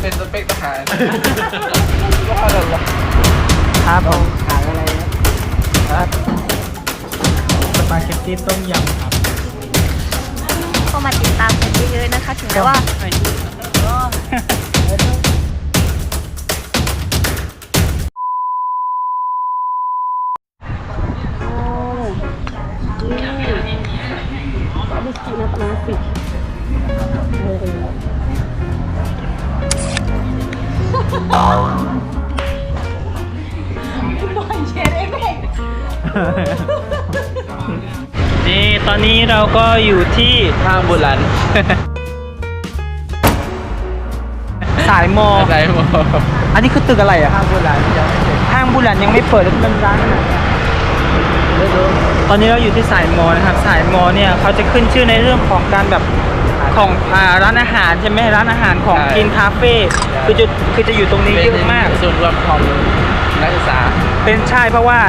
เป็นสเปกทหารว่าอะไรวะครับผมขายอะไรนะครับสปาเกตตี้ต้มยำครับก็มาติดตามกันเยอะๆนะคะ ถึงแม้ว่าไม่กินนะประมาณสิบเออ นี่ตอนนี้เราก็อยู่ที่ห้างบุรันสายมออะไรหมดอันนี้คือตึกอะไรอะห้างบุรันห้างบุรันยังไม่เปิดแล้วเป็นร้านอะไรอะตอนนี้เราอยู่ที่สายมอนะครับ สายมอเนี่ยเขาจะขึ้นชื่อในเรื่องของการแบบ ของอ่าร้านอาหารใช่ไหมร้านอาหารของกินคาเฟ่คือจะคือจะอยู่ตรงนี้เยอะมาก ส่วนรวมของนักศึกษา เป็นใช่เพราะว่า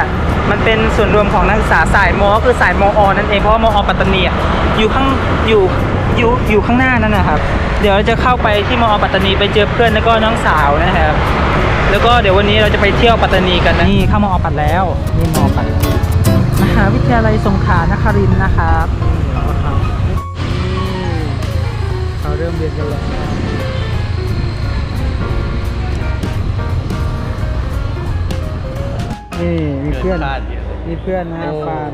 มันเป็นส่วนรวมของนักศึกษาสายมอก็คือสายมอ นั่นเองเพราะว่ามอ ปัตตานีอะอยู่ข้างอยู่อยู่อยู่ข้างหน้านั่นนะครับ เดี๋ยวเราจะเข้าไปที่มอ ปัตตานีไปเจอเพื่อนแล้วก็น้องสาวนะครับ แล้วก็เดี๋ยววันนี้เราจะไปเที่ยวปัตตานีกันนะนี่เข้ามอ ปัตแล้วนี่มอ ปัตมหาวิทยาลัยสงขลานครินทร์นะครับ เขาเริ่มเรียนกันแล้วนี่มีเพื่อน มีเพื่อนนะโอ้ฟาน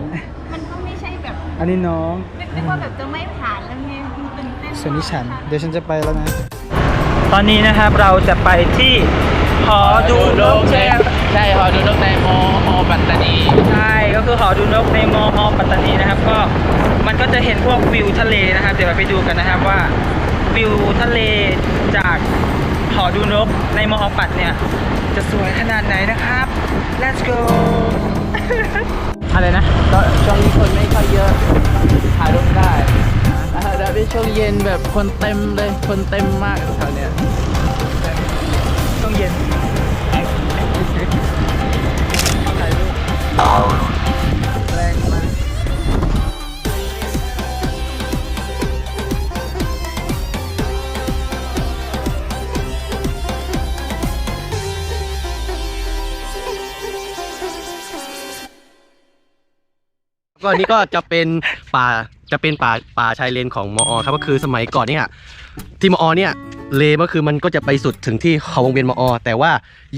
มันก็ไม่ใช่แบบ อันนี้น้องนึกว่าแบบจะไม่ผ่านแล้วไงมันตื่นเต้นส่วนนี้ฉัน เดี๋ยวฉันจะไปแล้วนะ ตอนนี้นะครับเราจะไปที่หอดูนกใช่ไหมใช่หอดูนกในมอมปัตตานี ใช่ก็คือหอดูนกในมอปัตตานีนะครับ ก็มันก็จะเห็นพวกวิวทะเลนะครับ เดี๋ยวเราไปดูกันนะครับว่า วิวทะเลจากหอดูนกในมอปัตเนี่ย จะสวยขนาดไหนนะครับ let's go อะไรนะก็ช่วงนี้คนไม่ค่อยเยอะถ่ายรูปได้อ่าแต่เป็นช่วงเย็นแบบคนเต็มเลย คนเต็มมากแถวเนี้ยช่วงเย็นแก็อันนี้ก็จะเป็นป่าจะเป็นป่าป่าชายเลนของมอครับก็คือสมัยก่อนเนี่ยที่มอเนี่ยเลนก็คือมันก็จะไปสุดถึงที่เขาวงเวียนมอ แต่ว่า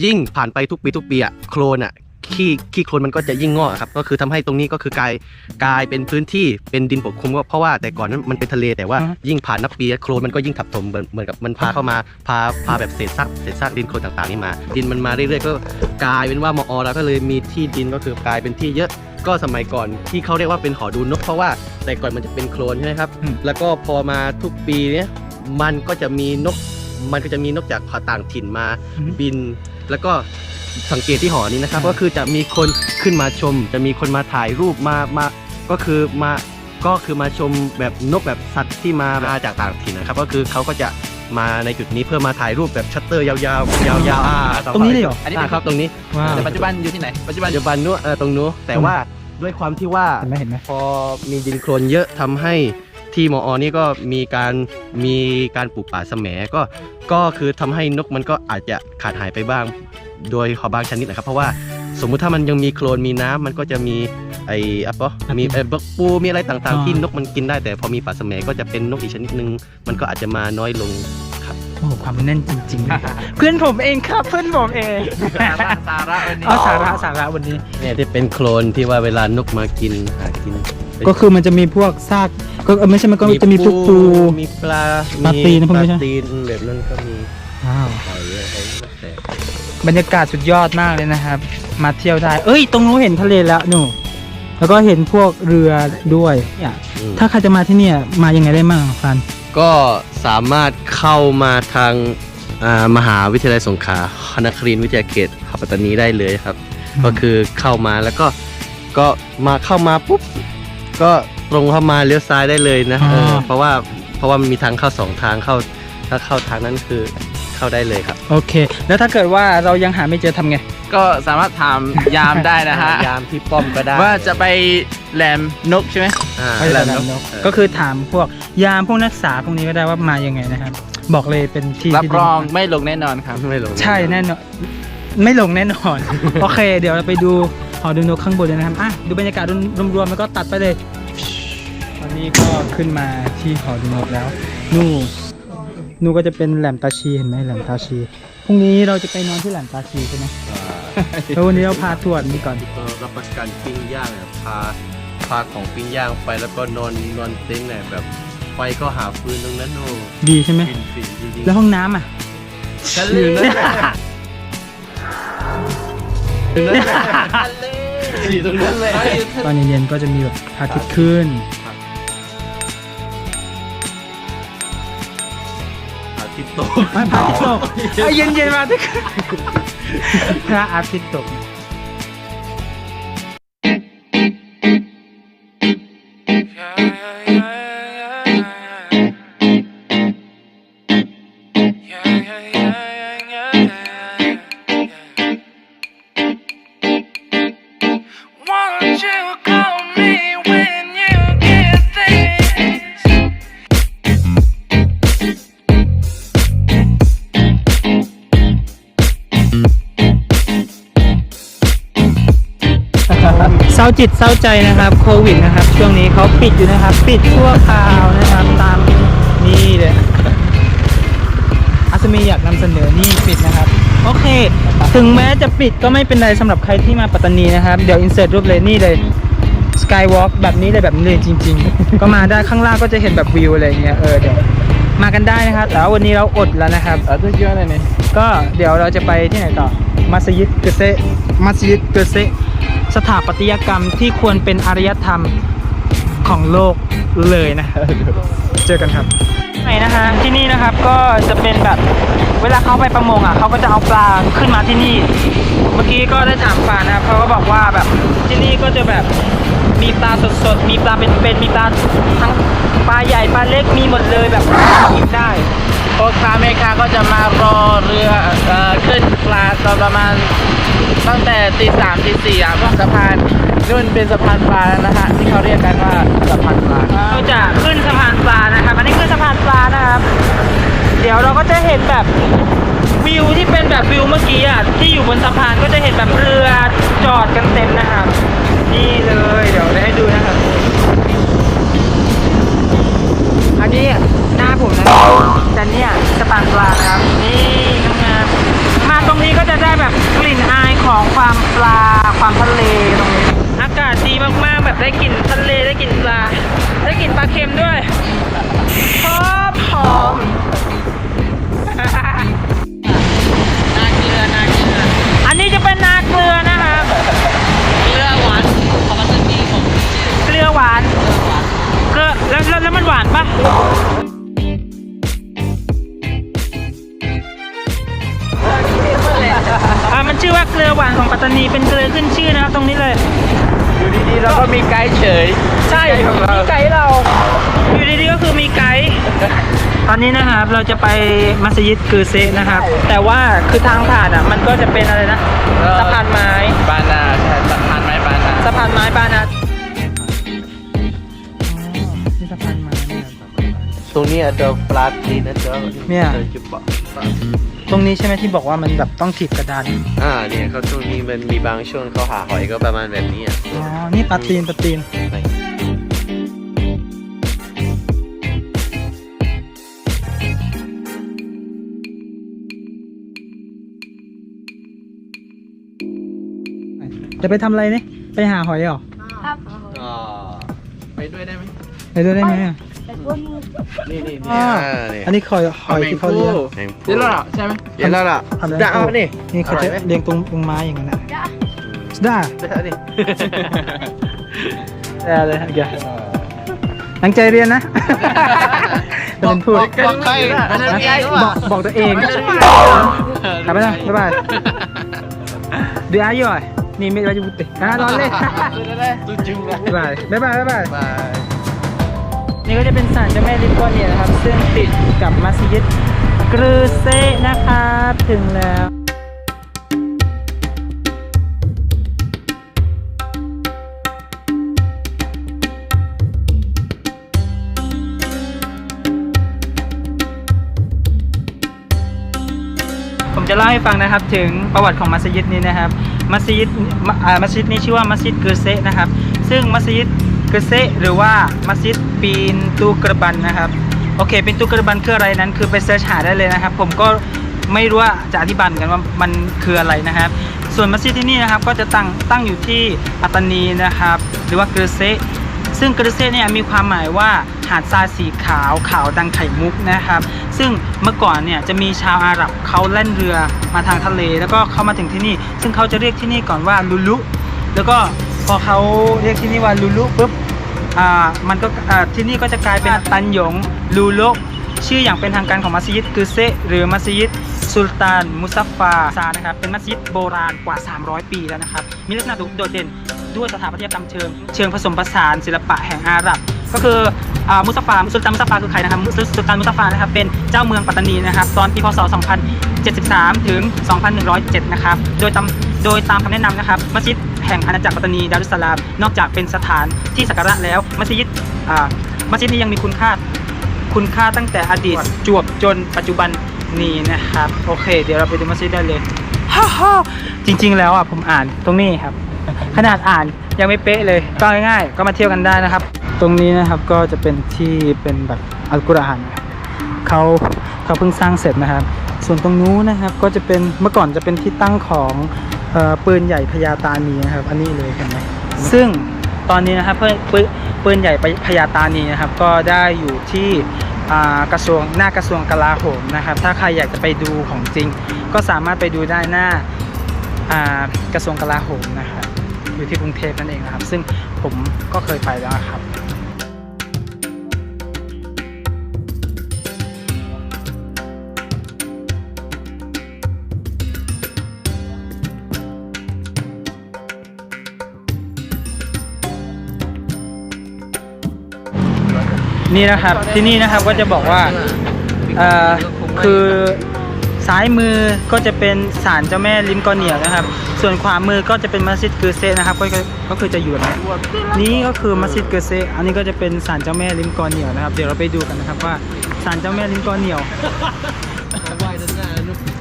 ยิ่งผ่านไปทุกปีทุกปีอะโคลนอะ ขี้ขี้โคลนมันก็จะยิ่งงอกครับก็คือทำให้ตรงนี้ก็คือกลายกลายเป็นพื้นที่เป็นดินปกคลุมก็เพราะว่าแต่ก่อนนั้นมันเป็นทะเลแต่ว่าอือฮะ ยิ่งผ่านนับปีโคลนมันก็ยิ่งทับถมเหมือนเหมือนกับมันพาเข้ามาพาพาแบบเศษซากเศษซากดินโคลนต่างๆนี่มา ดินมันมาเรื่อยๆก็กลายเป็นว่ามอเราก็เลยมีที่ดินก็คือกลายเป็นที่เยอะ ก็สมัยก่อนที่เขาเรียกว่าเป็นหอดูนก เพราะว่าแต่ก่อนมันจะเป็นโคลนใช่ไหมครับ อืม แล้วก็พอมาทุกปีเนี้ยมันก็จะมีนก มันก็จะมีนกจากต่างถิ่นมาอืมบิน แล้วก็ สังเกตที่หอนี้นะครับอ่าก็คือจะมีคนขึ้นมาชม จะมีคนมาถ่ายรูปมามาก็คือมาก็คือมาชมแบบนกแบบสัตว์ที่มามาจากต่างถิ่นนะครับ ก็คือเขาก็จะมาในจุดนี้เพื่อมาถ่ายรูปแบบชัตเตอร์ยาวๆ ยาวๆอ่าตรงนี้เลยเหรออันนี้เป็นครับตรงนี้ว้าวแต่ปัจจุบันอยู่ที่ไหนปัจจุบันปัจจุบันนู้นเออตรงนู้นแต่ว่าด้วยความที่ว่าเห็นไหมเห็นไหมพอมีดินโคลนเยอะทำให้ที่มอนี่ก็มีการมีการปลูกป่าแสมก็ก็คือทำให้นกมันก็อาจจะขาดหายไปบ้าง โดยขอบางชนิดนะครับ เพราะว่าสมมุติถ้ามันยังมีโคลนมีน้ำมันก็จะมีไอ้อะปะมีไอ้บกปูมีอะไรต่างอ่าๆที่นกมันกินได้แต่พอมีป่าแสมก็จะเป็นนกอีกชนิดนึง มันก็อาจจะมาน้อยลงครับโอ้โหความแน่นจริงๆนะครับเพื่อนผมเองครับเพื่อนผมเองสาระสาระวันนี้เอาสาระสาระวันนี้เนี่ยที่เป็นโคลนที่ว่าเวลานกมากินหากิน ก็คือมันจะมีพวกซากก็เออไม่ใช่มันก็จะมีพวกปูมีปลาปลาตีนนะพวกนี้ปใช่ลาตีนแบบนั้นก็มีว้าว บรรยากาศสุดยอดมากเลยนะครับ มาเที่ยวได้ เอ้ย ตรงนู้นเห็นทะเลแล้วหนู แล้วก็เห็นพวกเรือด้วยเนี่ยอืม ถ้าใครจะมาที่เนี่ยมายังไงได้บ้างฟัน ก็สามารถเข้ามาทางอ่ามหาวิทยาลัยสงขลาคณะครินทร์วิทยาเขตปัตตานีได้เลยครับ อืม ก็คือเข้ามาแล้วก็ก็มาเข้ามาปุ๊บก็ตรงเข้ามาเลี้ยวซ้ายได้เลยนะเออเพราะว่าเพราะว่ามันมีทางเข้าสองทางเข้าถ้าเข้าทางนั้นคือ เข้าได้เลยครับ โอเค แล้วถ้าเกิดว่าเรายังหาไม่เจอทำไง ก็สามารถถามยามได้นะฮะ ยามที่ป้อมก็ได้ว่าจะไปแหลมนกใช่ไหม อ่าไม่แหลใช่มแหลนมกนกเออก็คือถามพวกยามพวกนักศึกษาพวกนี้ก็ได้ว่ามายังไงนะครับ บอกเลยเป็นที่รับที่รดีองมากไม่ลงแน่นอนครับ ไม่ลงใช่แน่นอนไม่ลงแน่นอน โอเค เดี๋ยวเราไปดูหอดูนกข้างบนเลยนะครับอะดูบรรยากาศรวมๆแล้วก็ตัดไปเลย ตอนนี้ก็ขึ้นมาที่หอดูนกแล้วนู่น นู่นก็จะเป็นแหลมตาชีเห็นไหมแหลมตาชีพรุ่งนี้เราจะไปนอนที่แหลมตาชีใช่ไหมแล้ววันนี้เราพาทัวร์นี่ก่อนก็รับประกันปิ้งย่างเนี่ยพาพาของปิ้งย่างไปแล้วก็นอนนอนเต็นท์เนี่ยแบบไปก็หาฟืนตรงนั้นโอ้ดีใช่ไหมฟินฟินจริงๆแล้วห้องน้ำอะฉันลืมแล้วอยู่ตรงนั้นเลย ตอนเย็นๆก็จะมีแบบพระอาทิตย์ขึ้น ตย์ตกไม่พระอาทิตย์ตกเอาเย็นๆมาที่พระอาทิตย์ตก Won't จิตเศร้าใจนะครับโควิดนะครับ ช่วงนี้เขาปิดอยู่นะครับ ปิดชั่วคราวนะครับ ตามนี่เลยอาสมีอยากนำเสนอนี่ปิดนะครับ โอเค ถึงแม้จะปิดก็ไม่เป็นไรสำหรับใครที่มาปัตตานีนะครับ เดี๋ยวอินเสิร์ตรูปเลยนี่เลยสกายวอล์กแบบนี้เลยแบบนี้เลยจริง ๆ ก็มาได้ข้างล่างก็จะเห็นแบบวิวอะไรอย่างเงี้ยเออเดี๋ยวมากันได้นะครับ แต่ว่าวันนี้เราอดแล้วนะครับเออทุกเยอะเลยเนี่ยก็เดี๋ยวเราจะไปที่ไหนต่อมัสยิดเกษะมัสยิดเกษะ สถาปัตยกรรมที่ควรเป็นอารยธรรมของโลกเลยนะ เจอกันครับไหนนะฮะที่นี่นะครับก็จะเป็นแบบเวลาเขาไปประมงอะเขาก็จะเอาปลาขึ้นมาที่นี่ เมื่อกี้ก็ได้ถามปลานะครับเขาก็บอกว่าแบบที่นี่ก็จะแบบมีปลาสดๆ มีปลาเป็นๆมีปลาทั้งปลาใหญ่ปลาเล็กมีหมดเลยแบบกินได้พ่อค้าแม่ค้าก็จะมารอเรือเอ่อขึ้นปลาตอนประมาณ ตั้งแต่ตีสามตีสี่อะพวกสะพานนู่นเป็นสะพานปลานะฮะที่เขาเรียกกันว่าสะพานปลาเราจะขึ้นสะพานปลานะครับอันนี้คือสะพานปลานะครับ เดี๋ยวเราก็จะเห็นแบบวิวที่เป็นแบบวิวเมื่อกี้อะที่อยู่บนสะพานก็จะเห็นแบบเรือจอดกันเต็มนะครับ นี่เลยเดี๋ยวให้ดูนะครับ อันนี้หน้าผมนะแต่เนี่ยสะพานปลานะครับนี่งามมาตรงนี้ก็จะได้แบบกลิ่น ได้กลิ่นทะเลได้กลิ่นปลา ได้กลิ่นปลาเค็มด้วยหอมหอมนาเกลือนาเกลืออันนี้จะเป็นนาเกลือนะครับเกลือหวานของมันจะมีของเกลือหวานเกลือแล้วแล้วมันหวานปะมันชื่อว่าเกลือหวานของปัตตานีเป็นเกลือขึ้นชื่อนะครับตรงนี้เลย อยู่ดีๆเราก็มีไกด์เฉย ใช่ของเรามีไกด์เรา อยู่ดีๆก็คือมีไกด์ตอนนี้นะครับเราจะไปมัสยิดกือเซะนะครับ แต่ว่าคือทางผ่านอะมันก็จะเป็นอะไรนะสะพานไม้บานาใช่สะพานไม้บานาสะพานไม้บานานี่สะพานไม้ตรงนี้เจอปลาดีนะเจอเนี่ยเจอจุบปะ ตรงนี้ใช่ไหมที่บอกว่ามันแบบต้องถีบกระดานอ่าเนี่ยเขาตรงนี้มันมีบางช่วงเขาหาหอยก็ประมาณแบบนี้อะอ๋อนี่ปลาตีนปลาตีนจะไปทำอะไรเนี่ยไปหาหอยเหรอ ครับอ่าไปด้วยได้ไหมไปด้วยได้ไหมอะ นี่นี่อ่าเนี่ยอันนี้หอยหอยที่เขาเลี้ยงแมงเดี๋ยวเราใช่ไหมเดี๋ยวแล้วล่ะทำอะไรจะเอานี่นี่เขาจะอร่อยไหมเลี้ยงตรงตรงไม้อย่างนั้นนะได้จะเอานี่ได้เลยเดี๋ยวตั้งใจเรียนนะจะเป็นพูดบอกใครบอกบอกตัวเองกลับไปนะบ๊ายบายเดี๋ยวอายุอะนี่ไม่ได้จะพูดติอะร้อนเลยตุ้จึงเลยบ๊ายบายบ๊ายบายบ๊ายบายบาย นี่ก็จะเป็นศาลเจ้าแม่ลิปโกเนียนะครับ ซึ่งติดกับมัสยิดกรูเซนะครับถึงแล้วผมจะเล่าให้ฟังนะครับถึงประวัติของมัสยิดนี้นะครับ มัสยิดมัสยิดนี้ชื่อว่ามัสยิดเกอเซนะครับ ซึ่งมัสยิด กอร์เซหรือว่ามัสยิดปีนตูกระบันนะครับ โอเคเป็นตูกระบันคืออะไรนั้น คือไปเสิร์ชหาได้เลยนะครับ ผมก็ไม่รู้ว่าจะอธิบายเหมือนกันว่ามันคืออะไรนะครับ ส่วนมัสยิดที่นี่นะครับก็จะตั้งตั้งอยู่ที่ปัตตานีนะครับ หรือว่าเกอร์เซซึ่งกระเซเนี่ยมีความหมายว่าหาดทรายสีขาวขาวดังไข่มุกนะครับ ซึ่งเมื่อก่อนเนี่ยจะมีชาวอาหรับเขาแล่นเรือมาทางทะเล แล้วก็เขามาถึงที่นี่ ซึ่งเขาจะเรียกที่นี่ก่อนว่าลูลุแล้วก็ พอเขาเรียกที่นี่ว่าลูลุปุ๊บอ่ามันก็อ่าที่นี่ก็จะกลายเป็นตันหยงลูโลชื่ออย่างเป็นทางการของมัสยิดกือเซหรือมัสยิดสุลตานมุซัฟฟาซานะครับเป็นมัสยิดโบราณกว่า 300 ปีแล้วนะครับมีลักษณะโดดเด่นด้วยสถาปัตยกรรมเชิง เชิงผสมผสานศิลปะแห่งอาหรับ ก็คือ มุสตาฟาสุลตานมุสตาฟาคือใครนะครับมุสสุลตานมุสตาฟานะครับเป็นเจ้าเมืองปัตตานีนะครับตอนปีพศ 2073 ถึง 2107 นะครับโดยตามโดยตามคำแนะนำนะครับมัสยิดแห่งอาณาจักรปัตตานีดารุสสลาม นอกจากเป็นสถานที่สักการะแล้วมัสยิดอ่ามัสยิดนี้ยังมีคุณค่าคุณค่าตั้งแต่อดีตจวบจนปัจจุบันนี้นะครับโอเค เดี๋ยวเราไปดูมัสยิดได้เลยฮ่าฮ่าจริง ๆ แล้วอะผมอ่านตรงนี้ครับ ขนาดอ่านยังไม่เป๊ะเลยก็ง่ายๆ ก็มาเที่ยวกันได้นะครับ ตรงนี้นะครับก็จะเป็นที่เป็นแบบอัลกุรอานเขาเขาเพิ่งสร้างเสร็จนะครับ ส่วนตรงนู้นนะครับก็จะเป็นเมื่อก่อนจะเป็นที่ตั้งของออปืนใหญ่พญาตานีนะครับ อันนี้เลยเห็นไหมซึ่งตอนนี้นะครับเพื่อปืนปืนใหญ่พญาตานีนะครับ ก็ได้อยู่ที่กระทรวงหน้ากระทรวงกลาโหมนะครับ ถ้าใครอยากจะไปดูของจริง ก็สามารถไปดูได้หน้าอ่ากระทรวงกลาโหมนะครับอยู่ที่กรุงเทพนั่นเองนะครับ ซึ่งผมก็เคยไปแล้วครับ นี่นะครับที่นี่นะครับก็จะบอกว่าเอ่อคือซ้ายมือก็จะเป็นศาลเจ้าแม่ลิมกอเหนียวนะครับ ส่วนขวามือก็จะเป็นมัสยิดเกอร์เซนะครับก็ก็ก็คือจะอยู่แบบนี้นี่ก็คือมัสยิดเกอร์เซอันนี้ก็จะเป็นศาลเจ้าแม่ลิมกอเหนียวนะครับ เดี๋ยวเราไปดูกันนะครับว่าศาลเจ้าแม่ลิมกอเหนียวไหว้ด้านหน้า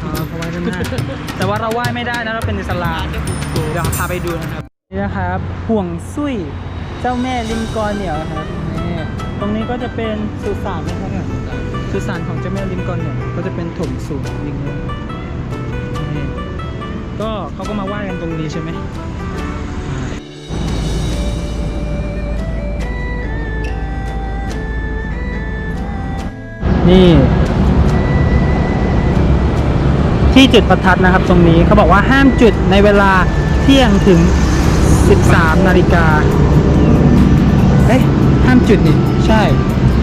อ๋อเขาไหว้ด้านหน้าแต่ว่าเราไหว้ไม่ได้นะเราเป็นอิสลามเดี๋ยวพาไปดูนะครับนี่นะครับห่วงซุยเจ้าแม่ลิมกอเหนียวนะครับนี่ ตรงนี้ก็จะเป็นสุสานนะครับเนี่ยสุสานของเจ้าแม่ลิมกอนเนี่ยก็จะเป็นถมสูงนิงนี่ก็เขาก็มาไหว้กันตรงนี้ใช่ไหมนี่ ที่จุดประทัดนะครับตรงนี้เขาบอกว่าห้ามจุดในเวลาเที่ยงถึง 13 นาฬิกาเอ๊ะ ห้ามจุดนี่ใช่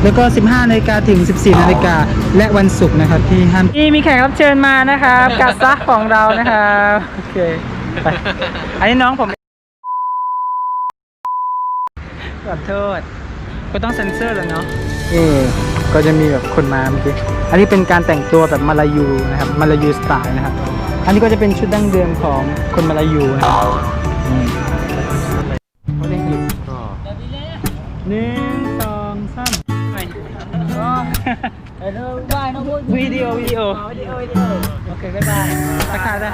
แล้วก็ 15นาฬิกาถึง 14นาฬิกาและวันศุกร์นะครับที่ห้ามนี่มีแขกรับเชิญมานะครับกาซักของเรานะครับโอเคไปอันนี้น้องผมขอโทษก็ต้องเซ็นเซอร์แหล้วเนาะนี่ก็จะมีแบบคนมาเมื่อกี้อันนี้เป็นการแต่งตัวแบบมาลายูนะครับมาลายูสไตล์นะครับ อันนี้ก็จะเป็นชุดดั้งเดิมของคนมาลายูนะครับ หนึ่งสองสามวิดีโอวิดีโอโอเคบ๊ายบายทักทายได้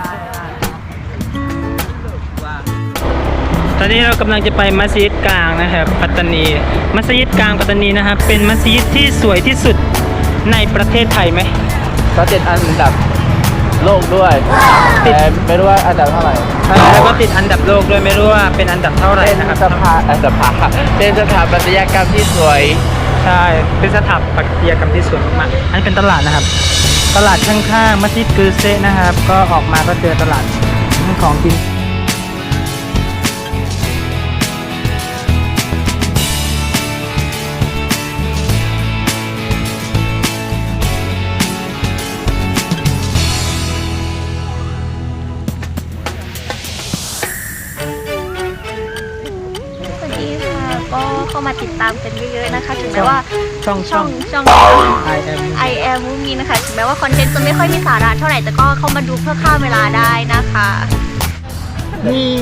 ตอนนี้เรากำลังจะไปมัสยิดกลางนะครับปัตตานี มัสยิดกลางปัตตานีนะครับเป็นมัสยิดที่สวยที่สุดในประเทศไทยไหมก็ติดอันดับ โลกด้วยแต่ไม่รู้ว่าอันดับเท่าไหร่แล้วก็ติดอันดับโลกด้วยไม่รู้ว่าเป็นอันดับเท่าไหร่เป็นนะครับสภาอันดับภาเป็นสถาปัตยกรรมที่สวยใช่เป็นสถาปัตยกรรมที่สวยมากๆอันนเป็นตลาดนะครับ ตลาดข้างๆมัสยิดกือเซะนะครับ ก็ออกมาก็เจอตลาดของกิน ก็เข้ามาติดตามกันเยอะๆนะคะถึงแม้ว่าช่องช่ช่อองงช่อง I am I am มูมีนะคะถึงแม้ว่าคอนเทนต์จะไม่ค่อยมีสาระเท่าไหร่แต่ก็เข้ามาดูเพื่อฆ่าเวลาได้นะคะนี่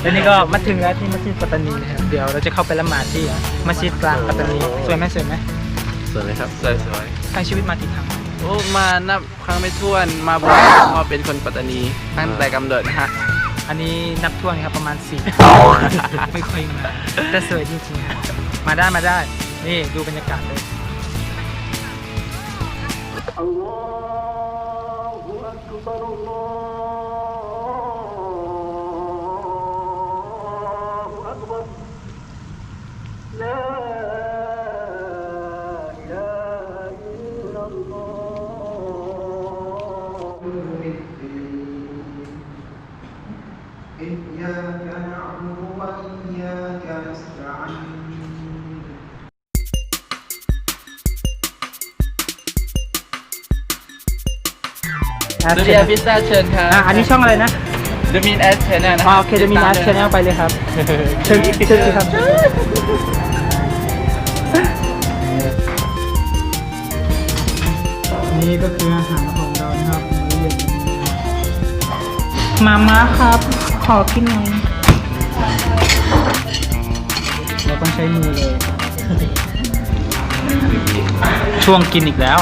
แล้วนี่ก็มาถึงแล้วที่มัสยิดปัตตานีนะครับเดี๋ยวเราจะเข้าไปละหมาดที่มัสยิดกลางปัตตานีสวยไหมสวยไหมสวยไหมครับสวยสวยทั้งชีวิตมากี่ครั้งโอ้มานับครั้งไม่ถ้วนมาบ่อยเพราะเป็นคนปัตตานีตั้งแต่กำเนิดฮะ อันนี้นับถ้วนครับประมาณสี่ ไม่ค่อยมาแต่สวยจริงๆครับมาได้มาได้ นี่ดูบรรยากาศเลย ดูดีอาพิซซ่าเชิญครับอะอันนี้ช่องอะไรนะดูมินแอดชแนลนะอ๋อโอเคจะมีนัดชแนลไปเลยครับ เชิญเชิญสิครับ นี่ก็คืออาหารของเรานะครับมื้อเย็นมาม่าครับ ขอกินหน่อยเราต้องใช้มือเลย ช่วงกินอีกแล้ว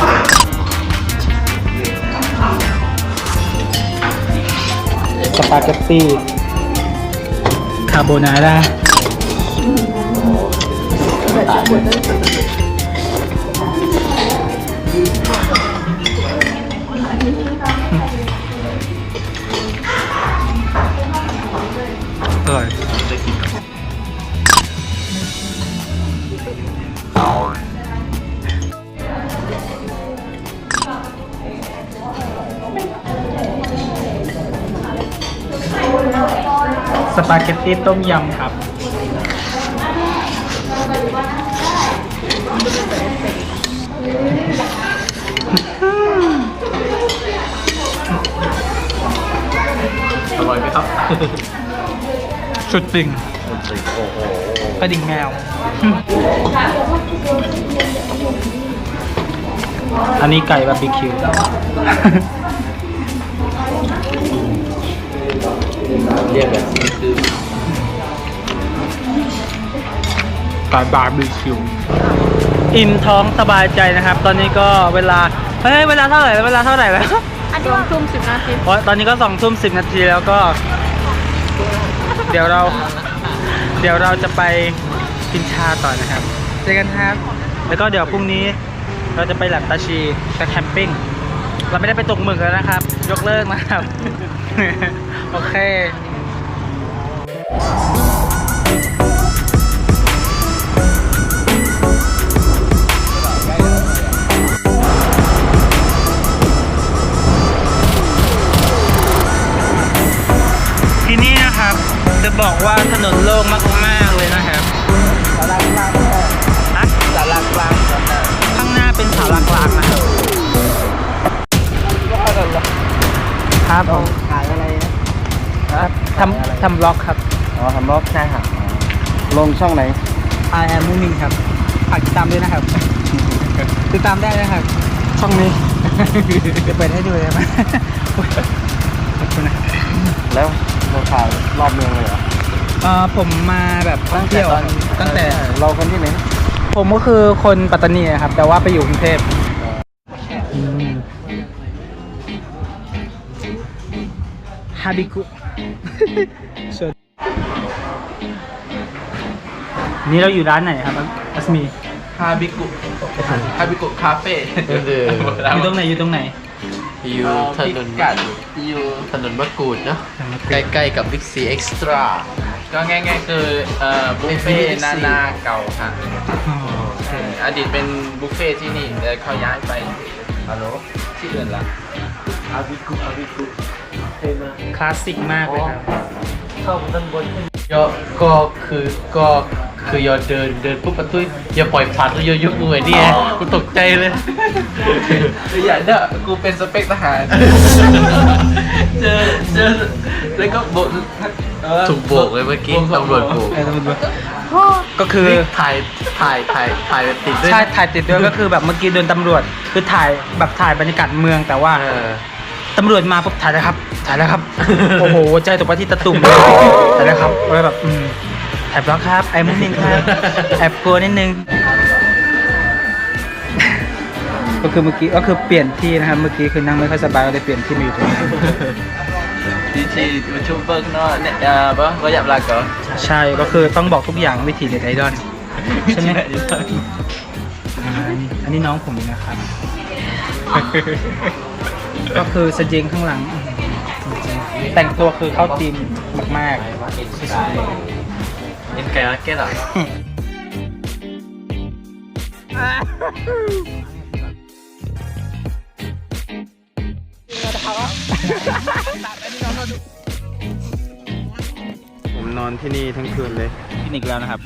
สปาเกตตี้คาโบนาร่า สปาเกตตี้ต้มยำครับ อร่อยไหมครับ สุดติ่งกระดิ่งแมว อันนี้ไก่บาร์บีคิว เรียกแบบ คือไก่บาร์บีคิวอิ่มท้องสบายใจนะครับ ตอนนี้ก็เวลา เฮ้ย เวลาเท่าไหร่แล้วเวลาเท่าไหร่แล้ว อันนี้ว่าทุ่มสิบนาทีเพราะตอนนี้ก็สองทุ่มสิบนาทีแล้วก็ เดี๋ยวเรา เดี๋ยวเราจะไปกินชาต่อนะครับ เจอกันครับ แล้วก็เดี๋ยวพรุ่งนี้เราจะไปแหลมตาชีไปแคมปิ้ง เราไม่ได้ไปตกหมึกแล้วนะครับ ยกเลิกนะครับ โอเค ที่นี่นะครับ จะบอกว่าถนนโล่งมากๆเลยนะครับสาระกลางฮะสาระกลางข้างหน้าเป็นสารากลางนะครับครับผมขายอะไรนะครับทำทำบล็อกครับ อ๋อทำบล็อกใช่ครับลงช่องไหน I am moving ครับฝากติดตามด้วยนะครับ ติดตามได้นะครับ ช่องนี้จะเปิดให้ดูเลยไหมขอบคุณนะครับแล้วเราขายรอบเมืองเลยเหรอเอ่อผมมาแบบท่องเที่ยวครับตั้งแต่เราคนที่ไหนผมก็คือคนปัตตานีครับ แต่ว่าไปอยู่กรุงเทพฮาบิกุ นี่เราอยู่ร้านไหนครับอัสมีฮาบิกุฮาบิกุคาเฟ่อยู่ตรงไหนอยู่ตรงไหน อยู่ถนนกัดอยู่ถนนมะกรูดเนาะใกล้ๆกับบิ๊กซีเอ็กซ์ตร้าก็ง่ายๆคือเอ่อบุฟเฟ่ต์นานาเก่าค่ะอดีตเป็นบุฟเฟ่ต์ที่นี่แต่เขาย้ายไปฮัลโหลที่อื่นละอาบิกุอาบิกุเท่มากคลาสสิกมากเลยครับเข้าด้านบนยอก็คือก็ คือยอเดินเดินปุ๊บประตูอย่าปล่อยผลัดแล้วยอยกมือเนี่ยกูตกใจเลยอย่าเด้อกูเป็นสเปคทหารเจอเจอแล้วก็โบกเออถูกโบกเลยเมื่อกี้ตำรวจโบกเออตำรวจก็คือนี่ถ่ายถ่ายถ่ายถ่ายแบบติดด้วยใช่ถ่ายติดด้วยก็คือแบบเมื่อกี้โดนตำรวจ คือถ่ายแบบถ่ายบรรยากาศเมืองแต่ว่าเออตำรวจมาปุ๊บถ่ายแล้วครับ ถ่ายแล้วครับ โอ้โห ใจตกไปที่ตะตุ่มเลยถ่ายแล้วครับเลยแบบอืม แอบร้องครับ ไอ้มุ้งมิงครับแอบกลัวนิดนึง ก็คือเมื่อกี้ก็คือเปลี่ยนที่นะครับ เมื่อกี้คือนั่งไม่ค่อยสบายก็เลยเปลี่ยนที่มาอยู่ตรงนี้ Di ci YouTuber no ne apa banyak belakang. ใช่ก็คือต้องบอกทุกอย่างวิธีเด็ดไอดอลใช่ไหมอ่าอันนี้อันนี้น้องผมเองนะครับ ก็คือสเจงข้างหลังอื้อหือจริงๆแต่งตัวคือเข้าทีมมาก Ini kayak akeh tak? ผมนอนที่นี่ทั้งคืนเลยๆพินิกแล้วนะครับ